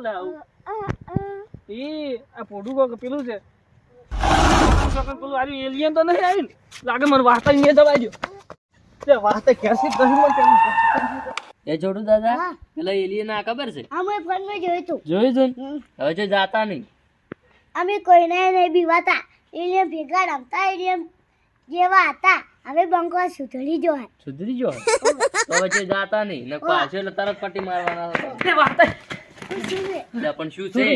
લે આવું? એ આ પોડું કોક પેલું છે. પેલું આર્યું એલિયન તો નહીં આવ્યું લાગે મને વાર્તા અહીંયા દબાઈ દો તે વાર્તા કેસી કહી મને કેમ એ છોટું દાદા પેલા એલિયન આ ખબર છે? હા મેં જોયું હતું જોયું તું ને? હમ. હવે જો જાતા નહીં. અમે કોઈને નહીં બીવાતા. એલિયન ભેગા રમતા એલિયન જેવા હતા. હવે બંકો સુધરી જો સુધરી જો તો વચ્ચે જાતા નહીં. ને પાછો એટલે તરત પટ્ટી મારવાના હતા. તે પણ શું છે?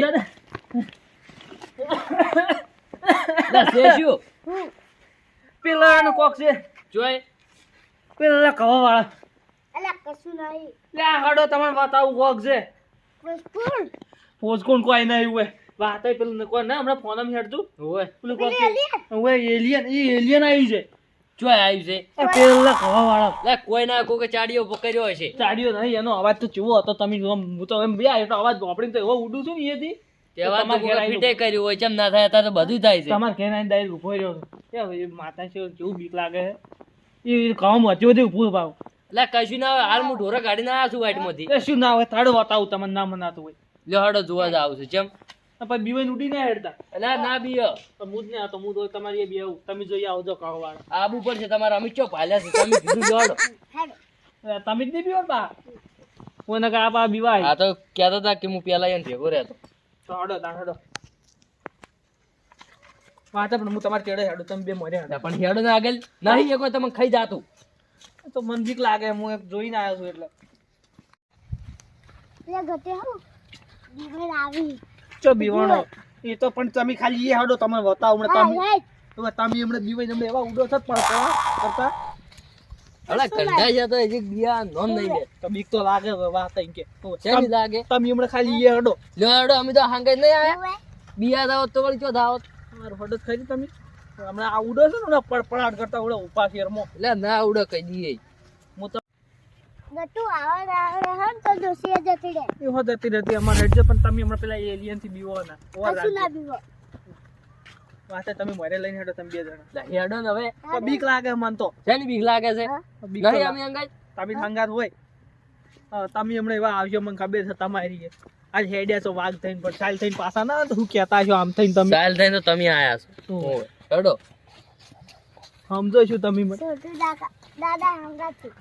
કોક છે. જોય. પેલા કવા વાળા અલા કશું નહીં. લે આ હાડો તમને બતાવું કોક છે. બસ ફૂલ કોઈ નહીં હોય. વાર્તા પેલું કોઈ ના હમણાં ફોનમાં હેડતું. હોય. પેલું કોક પેલી એલિયન? એ એલિયન આવી છે. જોય આવ્યું છે. પેલા કવા વાળા લે કોઈ ના કોઈ ચાડીઓ પકડ્યો હશે ચાડીઓ નહીં એનો અવાજ તો ચેવો હતો તમે જો હું તો એમ બે એટલો અવાજ વાપરીને તો એવો ઉડું છું ને એથી તેવા તો તમારે ઘેર કોઈ આવીને ફીટે કર્યું હોય ચમ ના થાય તો બધું થાય છે. તમારે ઘેર આવીને ડાયરેક્ટ ઊભો રહ્યો હતો. માતા છે કેવું બીક લાગે છે. એ કામ ભાવ. લે કશું ના આવે હાલ હું ઢોરા કાઢીને આવ્યો છું વાઈટમાંથી એ શું ના હોય તાડો બતાવું તમને ના મનાતું હોય. લે હડો જોવા જ આવશે છે ચમ તો પછી બીવાઈને ઉડી ના હેડતા. એટલે ના બીયો તો હું ને તો તો તમારી એ બે આવું તમે જોઈ આવજો કહો વાળા આબુ પર છે તમારા અમિત ચો પાલ્યા છે તમે કીધું જોડ. તમે જ નહીં બીવો બા? કોઈને કા બા બીવાય. આ તો કહેતા હતા કે હું પેલા એને ભેગો રહેતો. છોડો દાડો વાત પણ હું તમારે ચડે હેડો તમે બે મરે લે પણ હેડો ના આગળ. નહીં એક તમે ખાઈ જાતું. તો મન બીક લાગે હું એક જોઈને આવ્યો છું એટલે. એટલે ગતે દીવર આવી. ચો બીવાણો? એ તો પણ તમે ખાલી એ હાડો તમે બતાવો હમણાં તમે. તો તમે હમણાં બીવાઈ હમણાં એવા ઉડો છો પણ કરતા. કરતા કંડા કંટાઈ તો હજી બિયા નોન નહીં લે. તો બીક તો લાગે વાત એમ કે. તો લાગે? તમે હમણાં ખાલી એ હાડો. લે હાડો અમે તો હાંગે નહીં આયા. બિયા દાવત તો વળી કયો દાવ મારું હડો ખરી તમે. હમણાં આ ઉડો છે ને પડ પડાટ કરતા ઉડો ઉપા શેરમાં એટલે ના ઉડો કહી દઈએ. ગટુ આવે આવે હન તો દોશી જતી રહે એ હોત હતી રહેતી અમારે હેડજો પણ તમે હમણાં પેલા એલિયનથી બીવો ના. ઓર કશું ના રાખજો. બીવો. વાતે તમે મરે લઈને હેડો તમે બે જણા. હેડો ને હવે. તો બીક લાગે મન તો. શેની બીક લાગે છે? તો બીક તો નહીં અમે અંગાજ તમે સંગાત હોય. તમે હમણાં એવા આવશો મને ખબર છે તમારી આજ હેડ્યા છો વાઘ થઈને પણ ચાલ થઈને પાછા ના હું તો કહેતા છો આમ થઈને તમે? ચાલ થઈને તો તમે આયા છો. હેડો. સમજો છો તમે મને. દાદા હંગાતું.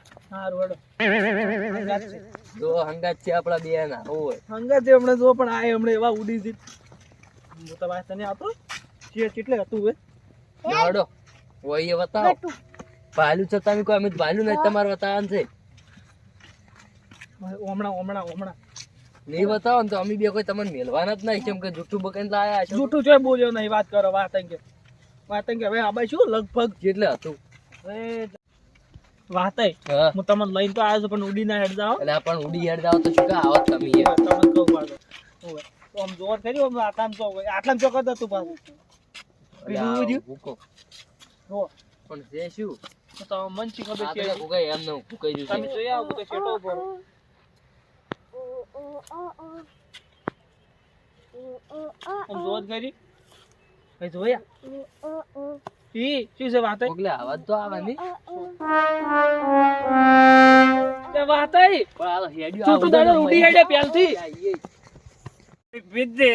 છે. જો હંગાત છે આપણા બે ના ઓય સંગાત છે હમણાં જો પણ આ હમણાં એવા ઉડી છે. હું તો વાત તને આવતો છે કેટલે હતું હવે? લ્યો હેડો એ બતાવો. ગટુ છે તમે કોઈ અમે તો નહીં તમારે બતાવવાનું છે. હમણાં હમણાં હમણાં. નહીં બતાવો ને તો અમે બે કોઈ તમને મેલવાના જ નહીં કેમ કે જૂઠું બકઈને લાયા છે. જૂઠું છે બોલ્યો નહીં વાત કરો વાત અંગે. વાત અંગે. હવે આબાઈ શું લગભગ જેટલે હતું? હવે વાત હા. તમને લઈને તો આવ્યો છું પણ ઉડી ના હેડ જાઓ. એટલે પણ ઉડી હેડ જાઓ તો શું કા આવત તમે તમને કહું પાડો. તો આમ જોર કરી આમ આટલામાં તો આટલામ ચોક ચોક્કસ હતું પાછું? બીજું બીજું? ભૂકો. જુઓ. પણ જે શું? તો તો મન શી ખબર છે તો ભૂકાય એમ ન ભૂકાઈ ગયું તમે જોઈ આવો બધો શેટો ઉપર આમ જોર કરી જોયા? ઈ શું છે વાત મોકલે અવાજ તો આવે તે વાત પણ આ તો હેડ્યું દાડો ઉડી હેડે પહેલથી. વિદ્ય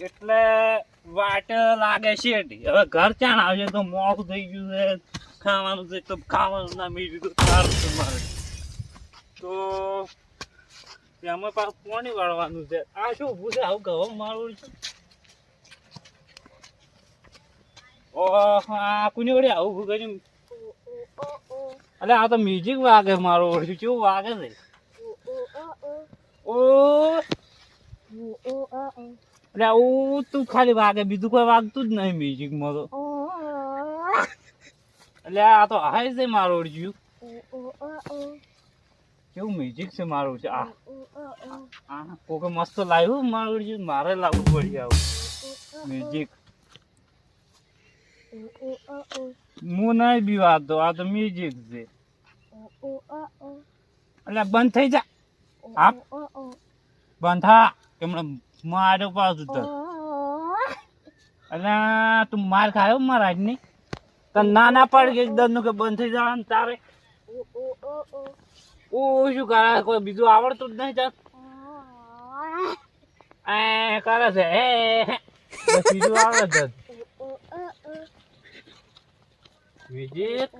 એટલે વાટ લાગે છે હવે ઘર ચાણ આવશે તો મોડું થઈ ગયું છે. ખાવાનું છે તો ખાવાનું ના મીઠું તો સારું છે મારે. તો એમાં પાછું પાણી વાળવાનું છે. આ શું ઊભું છે? આવું ઘઉં મારું છે ઓહ, આ કોની વડે આવું કર્યું? અલે, આ તો મ્યુઝિક વાગે મારો ઓળખ્યું કેવું વાગે છે? ઓ એટલે આવું તું ખાલી વાગે, બીજું કોઈ વાગતું જ નહીં મ્યુઝિકમાં તો. એટલે આ તો હાય છે મારો ઓળખ્યું કેવું મ્યુઝિક છે મારું છે? આ. કોકે મસ્ત લાવ્યું મારું મારે લાવવું પડી આવું. મ્યુઝિક હું નહીં બીવાતો આ તો મ્યુઝિક છે. એટલે બંધ થઈ જા. આપ. બંધ થા. હમણાં માર્યો પાછું તો. એટલે તું માર ખાયો મારા આજની તને ના ના પાડ કે દરનું કે બંધ થઈ જવાનું તારે? ઓ શું કરે? કોઈ બીજું આવડતું જ નહીં ચાલ એ કરે છે. હે બીજું આવડે છે મ્યુઝિક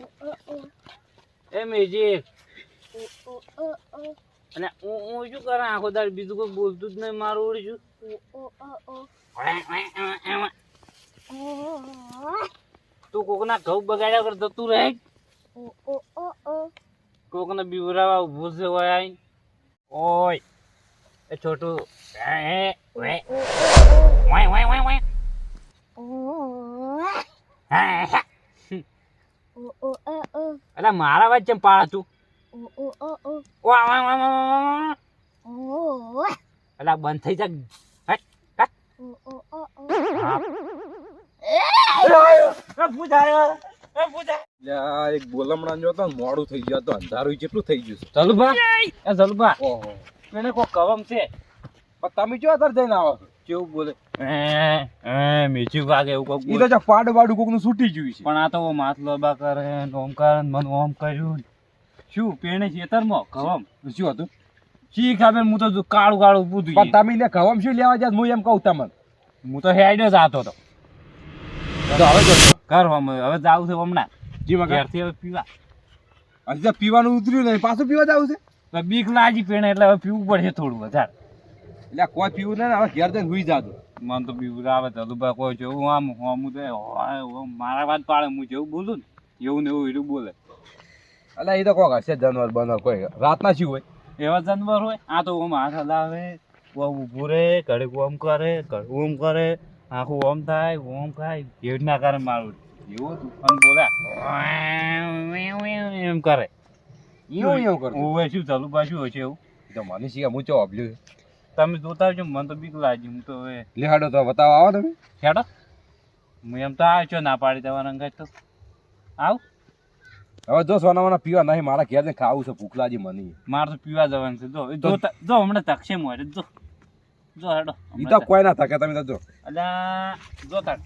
એ મ્યુઝિક અને હું હું શું કરે? આખો દાડ બીજું કોઈ બોલતું જ નહીં મારું ઉડી તું કોકના ઘઉં બગાડ્યા કર જતું રહે? કોકને બીવરાવા ઊભું છે હોય ઓય એ છોટું હે હે વે વાય વાય વાય વાય હા હા અલા મારા વાત ચમ પાળા તું? અલા બંધ થઈ જા. હટ હટ. એ! પૂજાયો એ પૂજા લ્યા, એક બોલમણા જો મોડું થઈ ગયું. તો અંધારું કેટલું થઈ ગયું જલુભા ઓહો. એને કોઈ કવમ છે? પણ તમે જો અત્યારે જઈને આવો છો. કેવું બોલે? એ વાગે એવું કોક ઈ તો જો પાડ વાડું કોકનું છૂટી ગયું છે. પણ આ તો માથ બા કરે ને ઓમ કરે મન ઓમ કર્યું. શું પેણે ખેતરમાં? કવમ શું હતું? શી ખબર? હું તો કાળું કાળું ઊભું પણ તમે લે કવમ શું લેવા જાત હું એમ કહું તમને. હું તો હેડ જ આતો તો તો હવે હમ હવે જાવ છે હમણાં. જી મગા ઘેરથી હવે પીવા. હજી પીવાનું ઉતર્યું નહીં. પાછું પીવા જાવ છે? બીક લાગી પેણે એટલે હવે પીવું પડશે થોડું વધારે. એટલે કોઈ પીવું ને હવે ઘેર જઈને સુઈ જાતું મને તો બીવું આવે તો ભાઈ કોઈ જેવું આમ હું તો મારા વાત પાડે હું જેવું બોલું ને એવું ને એવું એનું બોલે. એટલે એ તો કોક હશે જાનવર બનવર કોઈ રાતના શું હોય? એવા જાનવર હોય? આ તો ઓમ હાથ હલાવે ઓમ ઊભું રહે ઘડીક ઓમ કરે ઓમ કરે આખું ઓમ થાય ઓમ ખાય ભેડ ના કરે મારું એવું હતું. અને બોલા એમ કરે. એવું એવું કરે ઓવે શું ચાલુ પાછું હોય છે એવું? તો મને શીખા હું ચો આપ્યું તમે જોતા આવજો મને તો બીક લાગી હું તો હવે લેહાડો તો બતાવો આવો તમે. હેડો. હું એમ તો આવ્યો છો ના પાડી દેવાના અંગાજ તો. આવ. હવે જો સોનામાના પીવા નહીં મારા ઘેર જઈને ખાવું છે ભૂખ લાગી મને. મારે તો પીવા જવાનું છે. જો જો હમણાં તકશે મોરે. જો. જો હેડો. ઈ તો કોઈ ના থাকে તમે તો જો. અલ્યા જો તાર.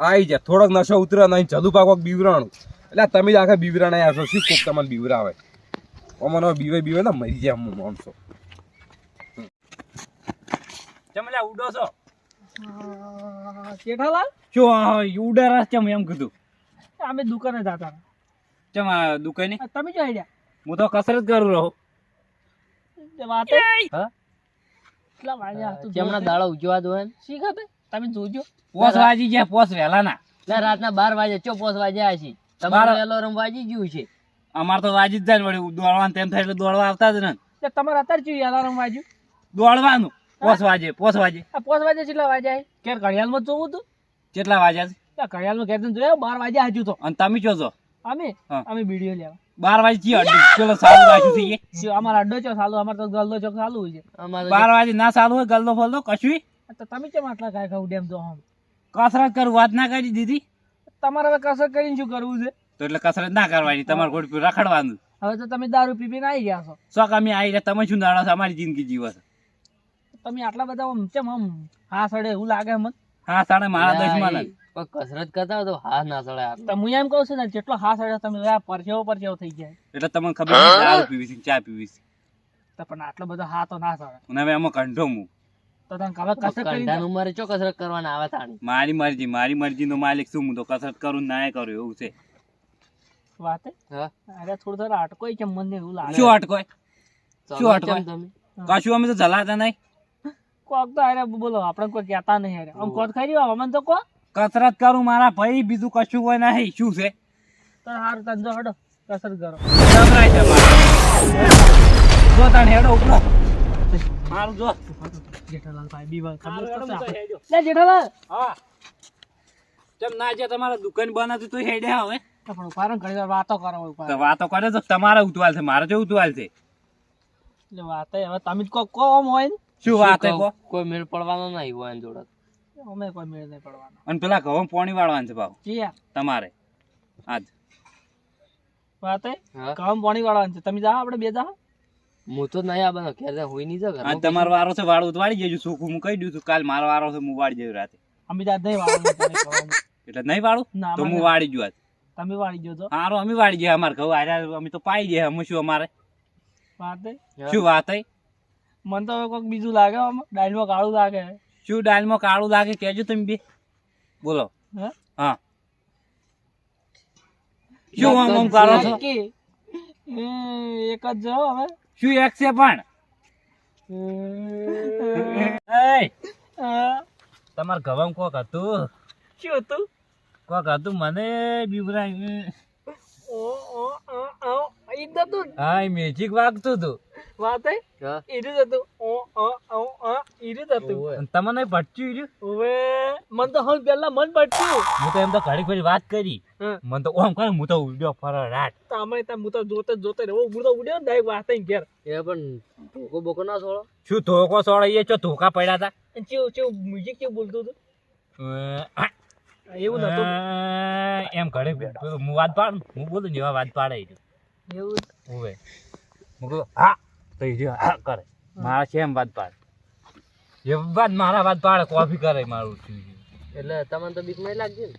આઈ જા થોડોક નશો ઉતરે નહીં જદુ પાકોક બીવરાણું. એટલે તમે જ આખા બીવરાણા આવ્યા છો શું કોક તમને બીવરાવે? અમને બીવે બીવે ને મરી જાય હું માણસો. ચમલા ઉડો છો? જેઠાલાલ જો આ ઉડે રસ ચમ એમ કીધું? અમે દુકાને જતા ચમ દુકાને? તમે જો આઈડિયા હું તો કસરત કરું રહું. વાતે? હા? વાગ્યા તું જેમના દાડા ઉજવા દો એમ. શી તમે જોજો. પોસ વાજી ગયા પોસ વેલા ના એટલે રાતના બાર વાગે ચો પોસ વાગ્યા છે બાર- તમારું એલોરમ વાજી ગયું છે. અમાર તો વાજી જ જાય વળી દોડવાનું તેમ થાય એટલે દોડવા આવતા જ ને તમારે અત્યારે ચીયું અલાર્મ વાજ્યું દોડવાનું. પોસ વાજે પોસ વાજે પોસ વાજે કેટલા વાજ્યા ક્યારે ઘડિયાળમાં જોવું તું? કેટલા વાગ્યા છે? ઘડિયાળમાં ઘેર જોયા બાર વાગ્યા હજુ તો. અને તમે છો છો અમે? અમે વીડિયો લેવા. બાર વાગે ચી અડ્ડો ચલો સારું રાખ્યું છે એ અડ્ડો ચો સાલું અમારે તો ગલ્લો ચોક સાલું હોય છે બાર વાગે ના સાલું હોય ગલ્લો ફલદો કશું? તો તમે કેમ આટલા કાંઈ ખાવ ડેમ જો આમ કસરત કરું વાત ના કરી દીધી. તમારે હવે કસરત કરીને શું કરવું છે? તો એટલે કસરત ના કરવાની તમારે પી રખડવાનું. હવે તો તમે દારૂ પી પીને આવી ગયા છો. શોખ અમે આવી રહ્યા તમે શું દાડો છો? અમારી જિંદગી જીવો છો. તમે આટલા બધા આમ કેમ આમ હા સડે એવું લાગે મને? હા સાડા મારા દસમાં કોઈ કસરત કરતા તો હાથ ના સડે તો હું એમ કહું છું ને જેટલો હા સડે તમે આ પરસેવો પરસેવો થઈ જાય એટલે તમને ખબર દારૂ પીવી છે ચા પીવી છે. તો પણ આટલો બધો હા તો ના સડે. અને હવે એમાં કંઠો હું તો તમે હવે કસરત કરી કંઠાની ઉંમરે ચો કસરત કરવાના આવે તાણી? મારી મરજી મારી મરજી નો માલિક શું હું તો કસરત કરું ના કરું એવું છે. વાત અરે થોડું થોડું અટકોય છે મને એવું લાગે. શું અટકોય શું અટકોય કેમ તમે? કશું અમે તો જલાતા નહીં. કોક તો અરે બોલો આપણે કોઈ કહેતા નહીં અરે. આમ કોત ખાઈ રહ્યો અમને તો કો. કસરત કરું મારા ભાઈ બીજું કશું કોઈ નહીં. શું છે? તો સારું તન જો હડો કસરત કરો. ગભરાય છે મારે. જો તને હેડો ઉપડો મારું જો. જેઠાલાલ ભાઈ બીવા ખબર હારું. લે જેઠાલાલ. હા. કેમ ના જે તમારા દુકાન બનાવતી તો હેડે હવે તો પણ ઊભા ઘણી વાર વાતો કરો ઊભા વાતો કરે તો તમારે ઉતવાલ છે મારે જો ઉતવાલ છે. એટલે વાતે હવે તમે કો કો આમ હોય ને. શું વાત કો કહો? કોઈ મેળ પડવાનો નહીં હોય એની જોડે. અમે કોઈ મેળ નહીં પડવાનો. અને પેલા ઘઉં પોણી વાળવાનું છે ભાવ? જી તમારે. આજ. વાતે? ઘઉં પોણી વાળવાનું છે. તમે જાઓ આપણે બે જાઓ. હું તો નહીં આવવાનો ઘેર જાય હોય નહીં જાવ આજ તમારો વારો છે વાળું ઉતવાડી જજો સુખું હું કહી દઉં છું કાલ મારો વારો છે હું વાળી જઉં રાતે. અમે જાત નહીં વાળું એટલે નહીં વાળું? તો હું વાળી જ આજ. તમે વાળી જોજો હારો અમે વાળી ગયા અમાર ઘઉં. હાર્યા અમે તો પાઈ ગયા અમે શું અમારે? વાત? શું વાત હે મને તો હવે કોઈક બીજું લાગે ડાયલમાં કાળું લાગે. શું દાલમાં કાળું લાગે કેજો તમે બે. બોલો. હા? શું આમ આમ કાળો છો? એક જ જો હવે. શું એક છે પણ? તમાર ગવામ કોક હતું? શું હતું? કોક હતું મને બીવરાય? હા મેજિક વાગતું હતું વાત હે હા. ઈ જ હતું ઓ ઓ ઓ ઓ ઈ જ હતું ઓવે. અને તમને ભટચ્યું રહ્યું હવે મન તો હવે પેલા મન પડ્યું હું તો એમ તો ઘડી ઘડી વાત કરી હા. મને તો ઓમ કરે હું તો ઉડ્યો ફરો રાત તો અમે ત્યાં હું તો જોતે જોતે રહ્યો હું તો ઉડ્યો ને વાત થઈને ઘેર એ પણ ધોકો બોકો ના છોડો શું ધોકો છોડો એ ચો ધોકા પડ્યા હતા ચેવું ચેવું મ્યુઝિક કેવું બોલતું હતું એવું નતું એમ ઘરે હું વાત પાડ હું બોલું જેવા વાત પાડે એવું હોવે હું કહું હા તો ઈ હા કરે. મારા છે એમ વાત પાડ. એ વાત મારા વાત પાડે કોફી કરે મારું એટલે તમને તો બીક નહીં લાગતી ને?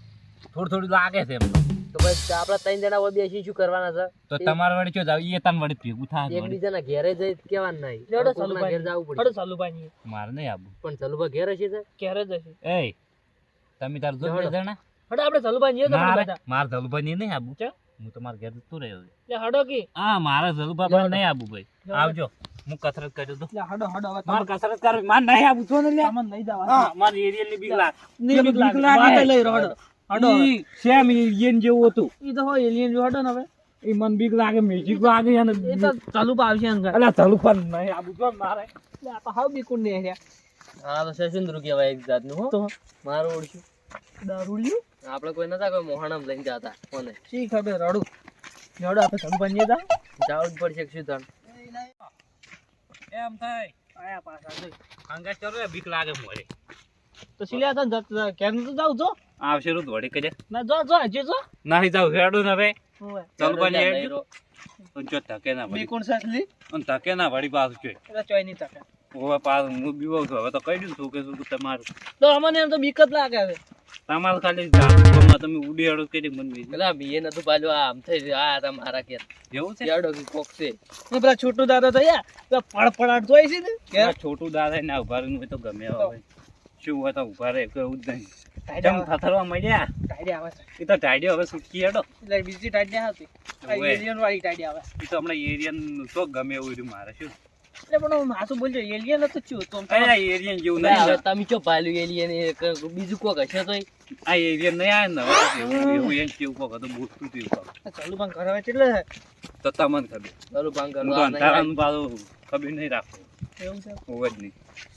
થોડું થોડું લાગે છે એમ તો. પછી આપડા ત્રણ જણા હોય બેસી શું કરવાના છે? તો તમારા વડે ચો જાવ એ તન વડે ભેગું થાય. એકબીજાના ઘેરે જઈ કેવાનું નહીં ઘેર જવું પડે. મારે નહીં આવું પણ ચલુભા ઘેર હશે ઘેરે જશે એ તમે તાર જો બે જણા હડો આપણે પાણી તો મારે મારે જલુભાઈ નહીં આબુ? હું તો મારા ઘેર જતો રહ્યો છું. લે હડો કી. હા મારા જલુભાઈ નહીં આબુ ભાઈ. આવજો. હું કસરત કર્યો તો હડો હડો હવે મારે કસરત કર માર નહીં આબુ છો ને લે સામાન લઈ જવા હા માર એરિયલની બીક લાગ. ની બીક લાગ. વાત લઈ રહ્યો હડો. હડો સેમ એલિયન જેવું હતું. ઈ તો હોય એલિયન જેવું હડો ને હવે. ઈ મન બીક લાગે મેજિક લાગે અને એ તો ચાલુ આવશે અંગા અલા જલુભાઈ નહીં આબુ છો મારે. આ તો હાવ બીકું ને હા તો સસુંદરું કહેવાય એક જાતનું હો. તો? મારું ઓળખ્યું દારૂડિયું આપણે કોઈ નતા કોઈ મોહણમ લઈને જતા કોને? શી ખબર રડું. જડો આપણે પાણી જા જાવું જ પડશે શું તણ એમ થાય. આયા પાછા જોઈ. અંગાસ કરો ને બીક લાગે મોરે. તો સિલિયા તને જત કેમ તો જાવ જો? આવશે રૂત દોડી કજે ના જો જો હજી જો. નહીં જાવ હેડો ને હવે. ઓય જલુભાઈ લઈ જો તકે ના વળી. બીકુણ સાસલી અન તકે ના વળી પાછું કે એટલે ચોય નહીં તકે હવે પાસ હું બીવો છું. હવે તો કહી દઉં છું કે શું તમારું. તો અમને એમ તો બીકત લાગે છે તમારું ખાલી જાતમાં તમે ઉડી હેડો કરી મને બીજું પેલા બીએ નતું પાડ્યું આમ થઈ આ તમારા કે એવું છે? યાડો કે કોક છે. ને પેલા છોટું દાદા તો યા ફળફળાટ જોઈ છે ને? કે? છોટું દાદા ના ઊભા રહીને હોય તો ગમે હવે. શું હોય તો ઊભા રહે એવું જ નહીં. ટાઈડમ થથરવા મળ્યા ટાઈડી આવે એ તો ટાઈડી હવે છૂટકી હેડો. એટલે બીજી ટાઈડી આવતી એરિયન વાળી ટાઈડી આવે. એ તો હમણાં એરિયન તો ગમે એવું રહ્યું મારે શું? એટલે પણ માથું બોલજો એલિયન હતું ચું તો એરિયન જેવું નહીં તમે ચો પાલ્યું એલિયન બીજું કોક હશે આ એરિયન નહીં આવે ને એવું એવું એમ કેવું કહો તો બોલતું હતું એવું ચાલુ પણ ઘરે એટલે? તો તમને ખબર. ચાલુ ભાંગ હું કરો તો આ નહીં. અંધારાનું પાછું ખબર નહીં રાખો. એવું છે? હોવે જ નહીં.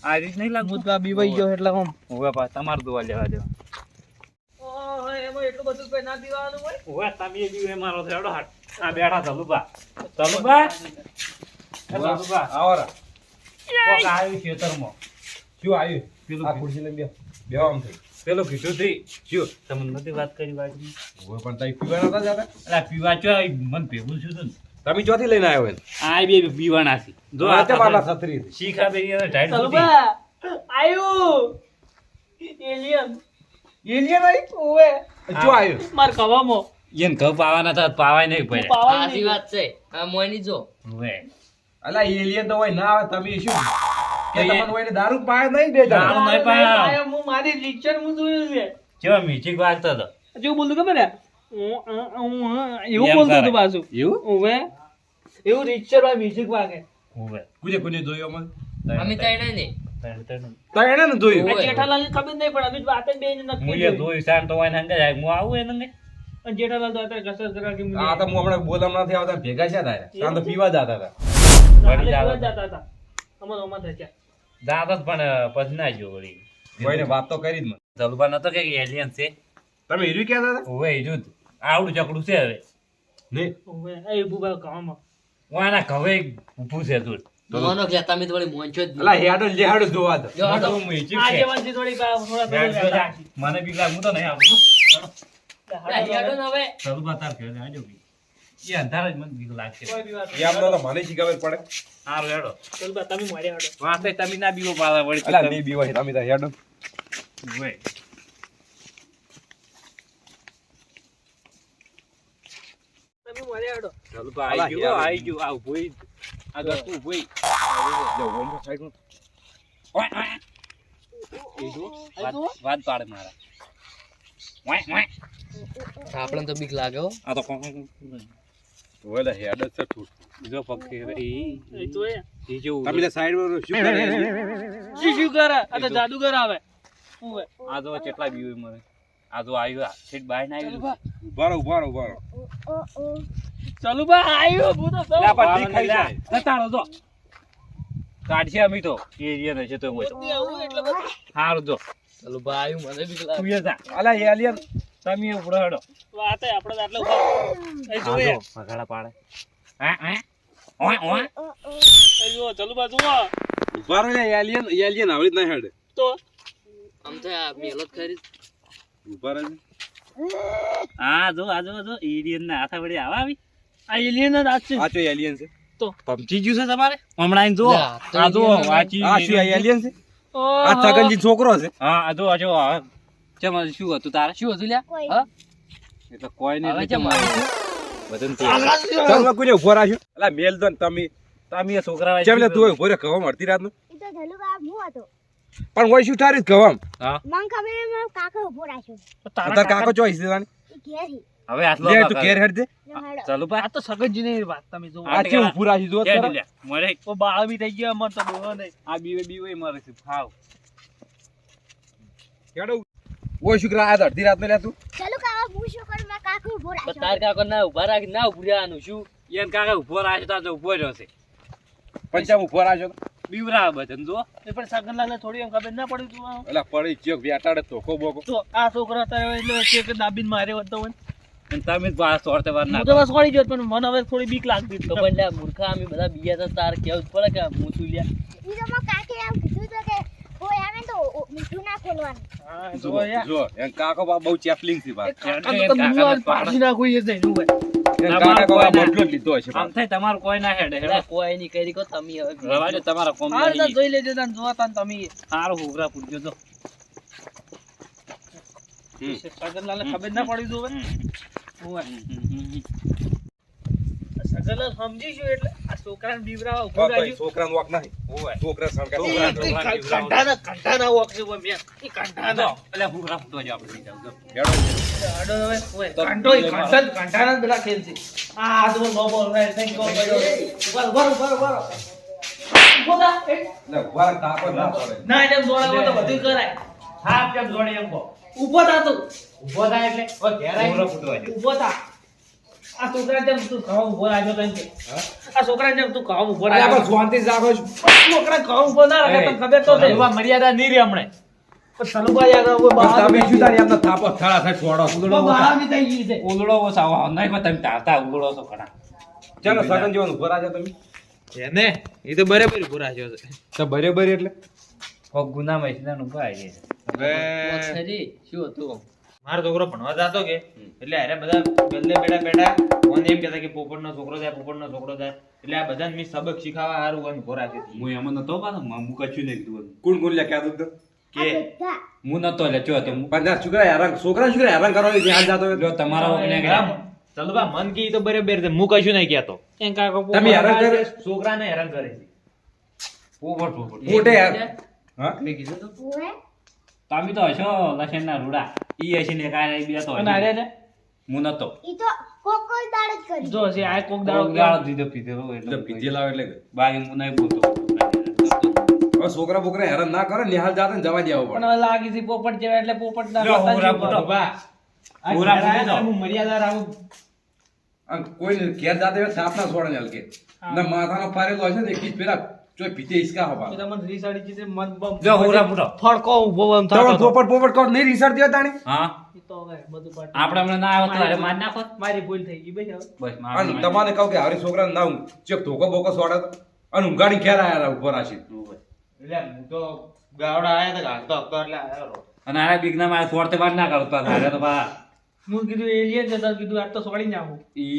આ રીત નહીં હું લાગતું? તો બીવાઈ ગયો એટલે આમ. હોવે પાછું તમારે દોવા લેવા દેવા. એટલું બધું કઈ ના દીવાનું હોય? તમે એ મારો થેડો હાટ આ બેઠા ચલુબા ચલુબા આવરા કોક આવ્યું ખેતરમાં શું આવ્યું પેલું આ ખુરશી લઈને બે બેહો આમ થઈ પેલું કીધું હતી શું તમને નથી વાત કરી વાતની હવે પણ તઈ પીવા નતા જતા અલા પીવા ચો મન ભેગું છું તું તમે ચોથી લઈને આવ્યો એને આ બે પીવાના છે જો આ તમારા મારા છત્રી. શીખા બે ટાઈટ ચાલુ સુધી એલિયન એલિયન આઈ ઓવે શું આવ્યું માર કવામાં એને ઘઉં પાવાના હતા પાવાય નહીં પડે સાચી વાત છે આ મોની જો હવે અલા એલિયન તો હોય ના આવે તમે શું? કે તો તમને હોય ને દારૂ પાય નહીં બે દારૂ નહીં પાયા. હું મારી રિક્ષન હું જોયું છે. જેવા મ્યુઝિક વાગતો હતો? જેવું બોલતું ખબર એવું બોલતું કરે. હતું પાછું. એવું? ઓવે એવું રિક્ષર વાળા મ્યુઝિક વાગે. હવે કુજે કુજે જોયો મને? અમે ત્રણે ને તો એને ને જોયું. જેઠાલાલ ખબર નહીં પણ હજુ વાતે બે ને નક્કી મુએ જોયું. જોયું શાંત હોય ને હંગે જાય હું આવું એને ને અને જેઠાલાલ તો અત્યારે ઘસર ઘસર કે આ તો હું હમણાં બોલમ નથી આવતા ભેગા છે તારે. સાંજ તો પીવા જતા હતા. દાદા. પણ પછી ના જો વળી. કોઈને વાત તો કરી જ મને. જલુભા નતો કે એલિયન છે. તમે હીરું ક્યાં દાદા હવે હીરું આવડું ચકડું છે હવે. નહીં. ઓવે એ બુબા કામ વાના કવે ઊભું છે દૂર મોનો કે તમે તો મોંચો જ અલા હેડો જોવા જો આ થોડી થોડા મને બીક લાગે હું તો નહીં આવું હેડો હવે. જલુબા તાર ઘરે આજો બી. એ અંધારા જ મને બીક લાગશે. એ આમ તો મને શી ખબર પડે. સારું હેડો. ચાલ બા, તમે મોડે હાડો. વાંચે તમે ના બીવો પાછા વળી અલા નહીં બીવાય તમે તો હેડો. હોય. તમે મોડે હાડો. જલુબા અલા, આઈ ગયો યાર. ગયો આ ઉભોય આ ગસ્તું ઉભોય. લે, ઓમ તો સાઈડમાં. ઓય, ઓય. એ જો, વાત- વાત પાડે મારા. ઓય, ઓય. આપણને તો બીક લાગે આ તો કોણ કોણ ઓલે હેડ જ છે ઠૂઠ. બીજો પગ ફેરવે. ઈ- એ તો એ. જેવું તમે લે સાઈડમાં શું કરે? શું શું કરે આ તો જાદુગર આવે ઓવે. આ જો કેટલા બીવે મરે આ જો આવ્યું સીટ બાય ના આવ્યું ઊભા રહો, ઊભા રહો, ઊભા રહો. ચાલુ બા આવ્યો ભૂતો તો. લે, પણ દેખાય જાય. જતાડો જો કાઢશે અમે તો એરિયા ને તો હોય સારું જો ચાલો ભાઈ આવ્યું મને બી તું એ જા અલા, એ alien. તમે ઉપડો હેડો. વાત આપણે તો આટલે ઊભા. એ આ જોઈએ જો પગાડા પાડે. હા હા? ઓય ઓય. એ ચાલુ બાજુ ઊભા રહો, એલિયન એલિયન આવડી ના હેડે. તો? આમ તો આ મેલત ખરી. ઊભા રહો. હા જો આ જો જો એરિયન ના હાથા વળી આવા આવી. આ એલિયન જ આ છે. આ તો alien છે. પમચી ગયું છે તમારે? હમણાં જો આ તો આ જો. alien આ શું, એલિયન છે? આ છગનજી છોકરો છે. હા આ જો આ જો આ. ચમ શું હતું? તારે શું હતું લ્યા? એટલે કોઈ નહીં એટલે ચમ ચમ બધું તમે કોઈને ઊભો રાખ્યો અલા મેલ દો ને તમે. તમે છોકરા ચેમ લે તું ઊભો રે કવામાં અડધી રાતનું. એ તો ધલુ બા હું હતો. પણ ઓય શું ઠારી કવામાં હા. મન ખબર નહીં, કાકો ઊભો રાખ્યો તાર કાકો ચોઈસ છે ઘેર. હવે આટલો તું ઘેર હેડ દે. ચાલુ પા આ તો સગનજીની વાત તમે જુઓ. આ છે ઉભું રાખી જો કેડી મરે. ઓ બાળ બી થઈ ગયા અમાર તો ડોહો નહીં. આ બીવે બીવે મરે છે ફાવ કેડો ઓય શુક્રા આ તો રાત ને લે તું. ચાલો કાકા હું શું કરું? મારો ઊભો રાખ તાર કાકો ના ઊભા રાખી ના ઉભું રહેવાનું શું? એન કાકા ઊભો રાખે તો ઊભો રહ્યો છે પંચામ ચમ ઊભો રાખ્યો બીવરા બધન જો. એ પણ સગનલાલને થોડી એમ ખબર ના પડી તું એટલે પડી ચેક વેટાડે તોકો બોકો. તો આ છોકરા અત્યારે એટલે ચેક દાબીને માર્યો હતો હોય અને તમે બહાર વાર ના તો બસ વળી ગયો પણ મને હવે થોડી બીક લાગતી હતી. તો પણ લ્યા મૂર્ખા અમે બધા બીયા તાર કેવું પડે કે હું લ્યા. ઈ તો કાકે કીધું તો કે તો ઓ- મીઠું ના ખોલવાનું જો કાકો બા બહુ ચેપલિંગ બા. કાકા તો એ કાકા કોઈ ના. બદલો લીધો હશે આમ થાય તમારું કોઈ ના હેડે હેડો. કોઈ નહીં કરી કો તમે હવે રવાજો તમારા કોમ હા, જોઈ લેજો તાન જોવા તાન તમે. હારો હુગરા પૂરજો તો સગનલાલને ખબર ના પડી જોવે? હવે. સગનલાલ એટલે આ છોકરાને બીવરાવા ઊભું ભાઈ રાખ્યું. વાક નહીં ઓવે. છોકરા સણકા છોકરા કંઈ કંઠાના- કંઠાના છે ઓવે મેં. એ કંઠાના. એટલે જો આપણે. હેડો હવે, એ ખેલ છે. આ આ જો નો બોલ રહે, thank you, પડ્યો. ઊભા રહો, ઊભા રહો, ઊભા રહો, ઊભા રહો. ઊભો થા, એ. લે ઊભા રહે, કાકો જ ના પડે ના એટલે દોડાવો તો બધું કરાય હા કેમ દોડે એમ કહો ઊભો થા તું ઊભો થા એટલે હવે ઘેર આવીને હુગરા ફૂટવા જો. ઊભો થા આ છોકરા જેમ તું ખાવા ઊભો રાખ્યો તને કે. આ છોકરા જેમ તું ખાવા ઊભો અરે આપણે શાંતિ રાખો છોકરા ખાવા ઊભો ના રાખે તને ખબર તો છે એવા મર્યાદા નહીં રહે હમણે. ઊભો બરાબર રાખ્યો એટલે? ગુના મૈસના નું ભાઈ શું હતું? મારો છોકરો ભણવા જતો કે એટલે અરે બધા ગલ્લે બેઠા બેઠા મને એમ કહેતા કે પોપટનો છોકરો જાય પોપટનો છોકરો જાય. એટલે આ બધાને મેં સબક શીખાવા સારું મને ઘોરા છે હું એમ નતો પાછો હું કચ્યું નહીં કીધું કોણ કોણ લે ક્યાં દુખ કે? હું નતો એટલે ચો તો હું છોકરા હેરાન છોકરા છોકરા કરે હેરાન કરવા ધ્યાન જાતો. જો તમારા ઓપને રામ, ચાલો બા મન કી તો બરાબર છે હું કશું નહીં કહેતો એમ કાકો તમે હેરાન કરે? છોકરાને હેરાન કરે છે. પોપટ પોપટ. મોટે હા? મેં કીધું તો. તમે તો હશો લસણ ના રૂડા. ઈ હશે ને કાંઈ બે તો અને અરે હું નતો. ઈ તો કોક કોઈ દાડ જ કરી. જો છે આ કોક દાડો દાડો ગાળો દીધો પીધેલો એટલે લાવે એટલે. બાકી હું નહીં બોલતો હવે છોકરા બોકરા હેરાન ના કરે નિહાલ જાતે ને જવા દેવો પણ. પડે હવે લાગી છે પોપટ જેવા એટલે પોપટ ના હોરા ફૂટો. બા. હું મર્યાદા રાખું. આમ કોઈ ઘેર જાતે થાપ ના છોડે ને હલકે. ના માથાનો પારેલો હશે ને એક જ પેલા ચોય પીતે હવા તમને રીસાડી છે મન બમ. જો હોરા ફૂટો ફડકો ઊભો એમ તમે થતો પોપટ પોપટ કહો નહીં રીસર દે તાણી? હા. ઈ તો હવે બધું પાટું. આપણે હમણાં ના આવે તો માર નાખો. મારી ભૂલ થઈ ગઈ ભાઈ બસ માર અને તમારે કહું કે હારી છોકરા ના હું. ચેક ધોકો બોકો સોડે અને ઊંઘાડી ઘેર આયા ઊભો રાશી. એટલે હું તો ગાવડા આયા હપ્તો એટલે આયો અને આરા બીગના મારે સોડતે બાર ના કરતા તારે તો બા. હું કીધું એલિયન જતા કીધું આ તો સોડી ના હું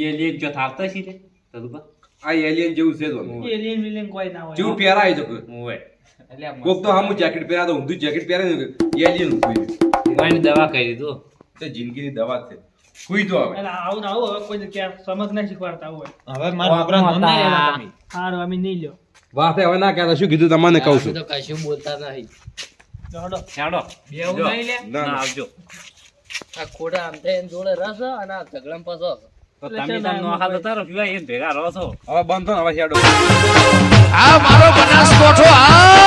એલિયન જો થાકતા છે તે બા. આ એલિયન જેવું છે તો. એલિયન વિલિયન કોઈ ના હોય. જેવું પહેરાય તો કોઈ. આ કોક તો હામું જેકેટ પહેરાતો ઊંધું જેકેટ પહેરે ને એલિયન કોઈ દવા કરી દીધો તે જિંદગીની દવા છે. હુઈ તો આવે. એટલે આવું ને આવું હવે કોઈ ક્યાં સમજ ના શીખવાડતા હોય. હવે મારા છોકરાને મન ના તમે. હારું અમે નહીં લ્યો. વાતે હવે ના કહેતા શું કીધું તમને કહું છું. તો કશું બોલતા નહીં. બેવું લે. ના. આવજો. આ ખોટા આમ તો જોડે રસ હે અને આ ઝઘડામાં ફસો છે. તો તમે તમ નોખા જતા રહો પીવા એને ભેગા રહો છો. હવે બંધ થો ને હવે શેડો આ મારો બનાસકોઠો આ